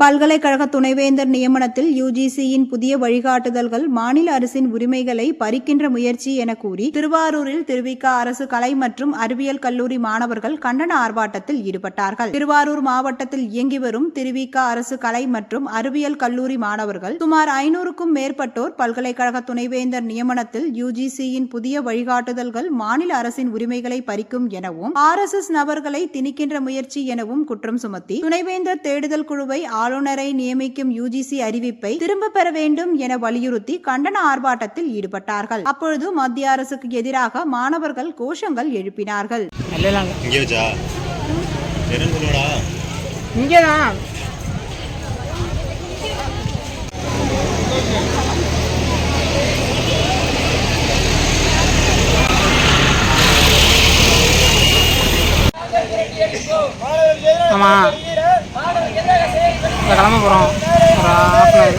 பல்கலைக்கழக துணைவேந்தர் நியமனத்தில் யுஜிசியின் புதிய வழிகாட்டுதல்கள் மாநில அரசின் உரிமைகளை பறிக்கின்ற முயற்சி என கூறி திருவாரூரில் திருவிக அரசு கலை மற்றும் அறிவியல் கல்லூரி மாணவர்கள் கண்டன ஆர்ப்பாட்டத்தில் ஈடுபட்டார்கள். திருவாரூர் மாவட்டத்தில் இயங்கி வரும் திருவிக அரசு கலை மற்றும் அறிவியல் கல்லூரி மாணவர்கள் சுமார் ஐநூறுக்கும் மேற்பட்டோர் பல்கலைக்கழக துணைவேந்தர் நியமனத்தில் யுஜிசியின் புதிய வழிகாட்டுதல்கள் மாநில அரசின் உரிமைகளை பறிக்கும் எனவும் ஆர் நபர்களை திணிக்கின்ற முயற்சி எனவும் குற்றம் சுமத்தி துணைவேந்தர் தேடுதல் குழுவை ஆளுநரை நியமிக்கும் யுஜிசி அறிவிப்பை திரும்ப பெற வேண்டும் என வலியுறுத்தி கண்டன ஆர்ப்பாட்டத்தில் ஈடுபட்டார்கள். அப்பொழுது மத்திய அரசுக்கு எதிராக மாணவர்கள் கோஷங்கள் எழுப்பினார்கள். ஆமாம் கிளம்ப போகிறோம் ஒரு ஹாஃப் அன்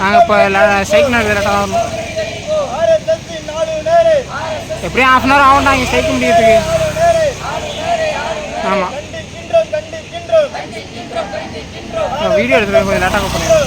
நாங்கள் இப்போ ஸ்ட்ரைக் லேட்டாக வரணும் எப்படியும் ஹாஃப் அன் ஹவர் ஆகும்டா இங்கே ஸ்ட்ரைக் முடியறதுக்கு. ஆமாம் வீடியோ எடுத்துகிட்டு கொஞ்சம் லேட்டாக போகிறேன்